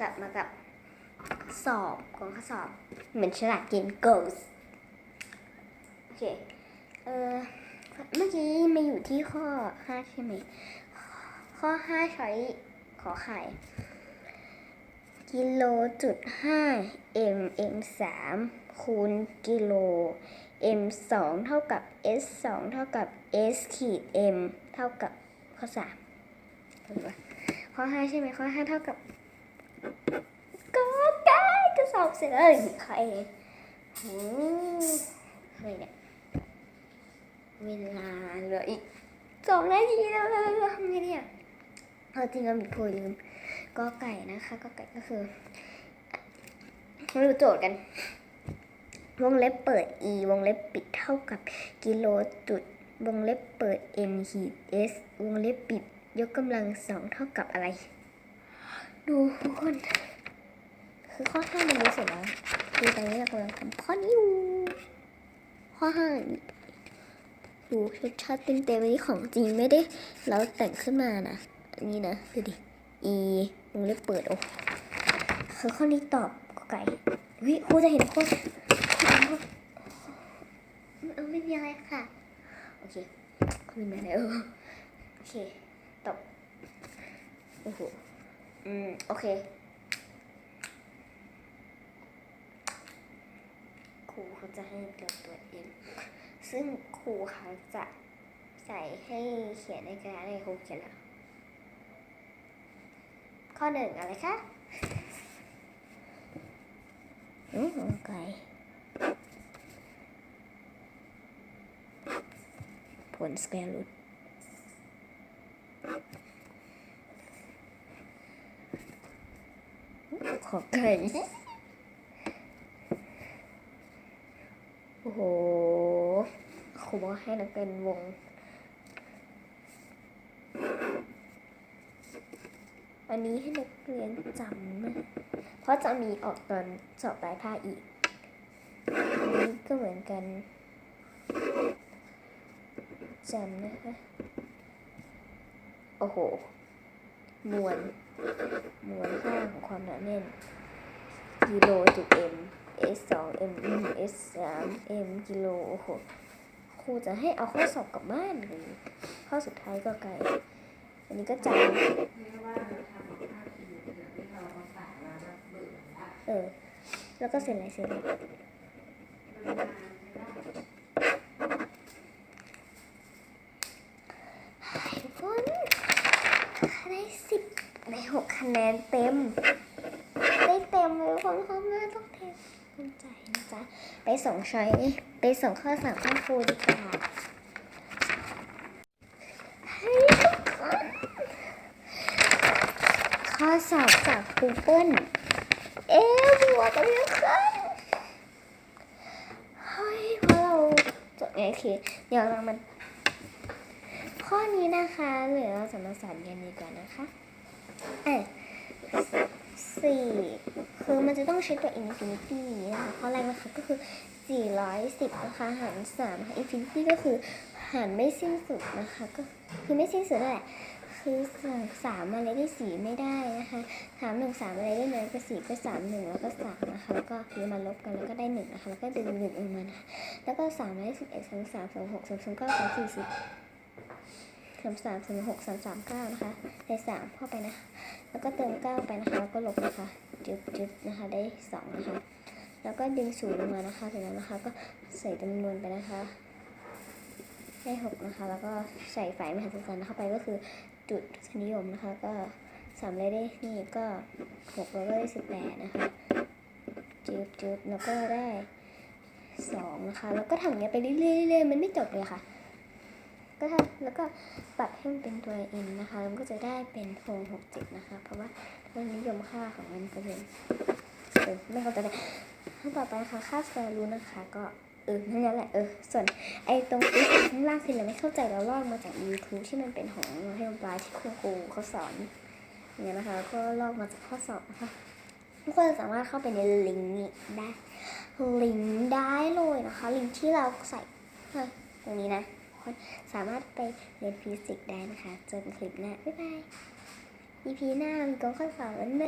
กลับมากับสอบของข้อสอบ เหมือนฉลากเกม Ghost โอเค เออเมื่อกี้มาอยู่ที่ข้อ5ใช่ไหม ข้อ5ช้อยขอไข่กิโลจุด5 m m 3คูณกิโล m 2เท่ากับ s 2เท่ากับ s ขีด m เท่ากับข้อ3ถูกปะข้อ5ใช่ไหมข้อ5เท่ากับ อบเสร็จแล้วใครโอ้อะไรเนี่ยเวลาเหลืออีกสองนาทีแล้วทำไงเนี่ยเอาจริงเรามีโพยลืมก็ไก่นะคะก็ไก่ก็คือมาดูโจทย์กัน วงเล็บเปิด e วงเล็บปิดเท่ากับกิโลจุด วงเล็บเปิด m ขีด s วงเล็บปิดยกกำลังสองเท่ากับอะไร ดูทุกคน คือข้อห้ามันรู้เสร็จแล้วคือตอนนี้เรากำลังทำข้อนี้อยู่ข้อห้านี่ดูชัดๆเต็มๆอันนี้ของจริงไม่ได้เราแต่งขึ้นมานะอันนี้นะดูดิ e วงเล็บเปิดโอ้คือข้อนี้ตอบกไก่วิครูจะเห็นโค้ดเอไม่มีอะไรค่ะโอเคมีอะไรเออโอเคตอบโอ้โหอืมโอเค ครู เขาจะให้เลือกตัวเอง ซึ่งครูเขาจะใส่ให้เขียนในกระดาษให้ครูเขียนแล้วข้อหนึ่งอะไรคะอืมไก่ผลสแควรูทขอไก่ โอ้โหครูบอกให้นักเป็นวง อันนี้ให้นักเรียนจำนะ เพราะจะมีออกตอนสอบปลายภาคอีก อันนี้ก็เหมือนกันจำนะคะ โอ้โห มวล มวลค่าของความหนาแน่นกิโลจุด m s 2 m 1 s 3 m กิโลโอ้โหครูจะให้เอาข้อสอบกลับบ้านเลยข้อสุดท้ายก็ไกล อันนี้ก็จำเออ แล้วก็เซ็นลายเซ็นมันนานไม่ได้ทุกคนได้สิบในหกคะแนนเต็ม ได้เต็มเลยคนเขาไม่ต้องเทส ภูมิใจนะจ๊ะ ไปส่งช้อยไปส่งข้อสั่งข้อครูดีกว่าเฮ้ทุกคนข้อสอบจากคูเปิลเอ๊ะบวกกันยังขึ้นเฮ้ยเพราะเราจดไงโอเคเดี๋ยวเรามัน ข้อนี้นะคะเหลือเราจะมาสอนกันดีกว่านะคะ เอ่ สี่คือมันจะต้องใช้ตัว infinity นะคะข้อแรกนะคะก็คือ 410 นะคะหาร3ค่ะ infinity ก็คือหารไม่สิ้นสุดนะคะ ก็คือไม่สิ้นสุดนั่นแหละคือสามอะไรได้สี่ไม่ได้นะคะสามหนึ่งสามอะไรได้น้อยกว่าสี่ก็สามหนึ่งแล้วก็สามนะคะแล้วก็คือมาลบกันแล้วก็ได้หนึ่งนะคะแล้วก็ดึงหนึ่งออกมานะคะแล้วก็สามได้สิบเอ็ดสามสามสามหกสามสามเก้าสามสี่สิบ สามสามสามหกสามสามเก้านะคะได้สามเข้าไปนะ แล้วก็เติมเก้าไปนะคะ แล้วก็ลบนะคะ จุดจุดนะคะ ได้สองนะคะ แล้วก็ดึงศูนย์ลงมานะคะเสร็จแล้วนะคะ ก็ใส่จำนวนไปนะคะ ได้หกนะคะ แล้วก็ใส่ฝ่ายมหาศาลเข้าไปก็คือจุดทศนิยมนะคะ ก็สามเลยได้ นี่ก็หกแล้วก็ได้สิบแปดนะคะจุดจุดแล้วก็ได้สองนะคะ แล้วก็ทำอย่างเงี้ยไปเรื่อยเรื่อยๆมันไม่จบเลยค่ะ ก็ทำแล้วก็ปรับให้มันเป็นตัว n นะคะแล้วมันก็จะได้เป็นโทงหกเจ็ดนะคะ เพราะว่ามันนิยมค่าของมันก็เป็นเออไม่เข้าใจเลยขั้นต่อไปนะคะค่าสแควร์รูทนะคะ ก็เออนั่นแหละเออส่วนไอ้ตรงตข้างล่างคือเราไม่เข้าใจเราลอกมาจาก YouTube ที่มันเป็นของให้ปลายที่คุณครูเขาสอนอย่างเงี้ยนะคะแล้วก็ลอกมาจากข้อสอบนะคะทุกคนสามารถเข้าไปในลิงก์นี้ได้ลิงก์ได้เลยนะคะ ลิงก์ที่เราใส่ตรงนี้นะ สามารถไปเรียนฟิสิกส์ได้นะคะเจอกันคลิปหน้า บ๊ายบาย EP หน้ามีกองข้อสอบแล้วเนอ